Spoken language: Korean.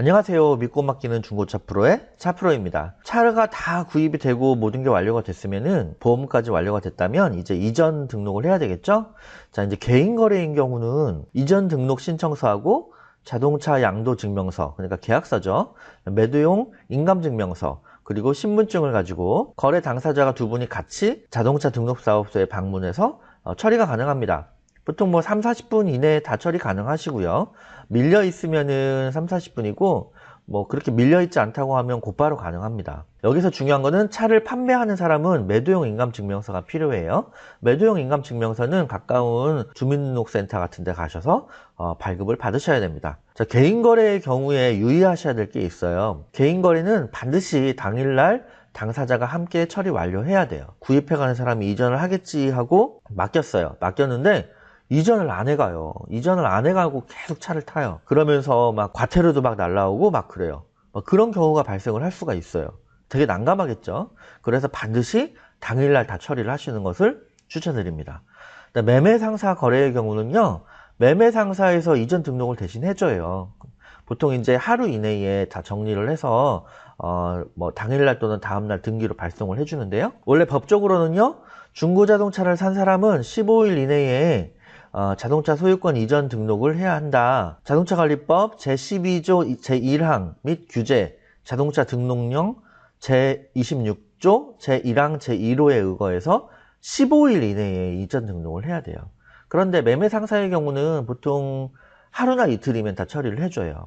안녕하세요. 믿고 맡기는 중고차 프로의 차프로입니다. 차가 다 구입이 되고 모든 게 완료가 됐으면은 보험까지 완료가 됐다면 이제 이전 등록을 해야 되겠죠? 자, 이제 개인 거래인 경우는 이전 등록 신청서하고 자동차 양도 증명서, 그러니까 계약서죠. 매도용 인감 증명서, 그리고 신분증을 가지고 거래 당사자가 두 분이 같이 자동차 등록 사업소에 방문해서 어, 처리가 가능합니다. 보통 뭐 3, 40분 이내에 다 처리 가능하시고요. 밀려 있으면은 3, 40분이고 뭐 그렇게 밀려 있지 않다고 하면 곧바로 가능합니다. 여기서 중요한 거는 차를 판매하는 사람은 매도용 인감 증명서가 필요해요. 매도용 인감 증명서는 가까운 주민등록센터 같은 데 가셔서 어, 발급을 받으셔야 됩니다. 자, 개인 거래의 경우에 유의하셔야 될 게 있어요. 개인 거래는 반드시 당일날 당사자가 함께 처리 완료해야 돼요. 구입해가는 사람이 이전을 하겠지 하고 맡겼어요. 맡겼는데 이전을 안 해가요. 이전을 안 해가고 계속 차를 타요. 그러면서 막 과태료도 막 날라오고 막 그래요. 막 그런 경우가 발생을 할 수가 있어요. 되게 난감하겠죠? 그래서 반드시 당일날 다 처리를 하시는 것을 추천드립니다. 매매 상사 거래의 경우는요, 매매 상사에서 이전 등록을 대신 해줘요. 보통 이제 하루 이내에 다 정리를 해서 어, 뭐 당일날 또는 다음날 등기로 발송을 해주는데요. 원래 법적으로는요, 중고자동차를 산 사람은 15일 이내에 어, 자동차 소유권 이전 등록을 해야 한다. 자동차 관리법 제12조 제1항 및 규제 자동차 등록령 제26조 제1항 제1호에 의거해서 15일 이내에 이전 등록을 해야 돼요. 그런데 매매 상사의 경우는 보통 하루나 이틀이면 다 처리를 해줘요.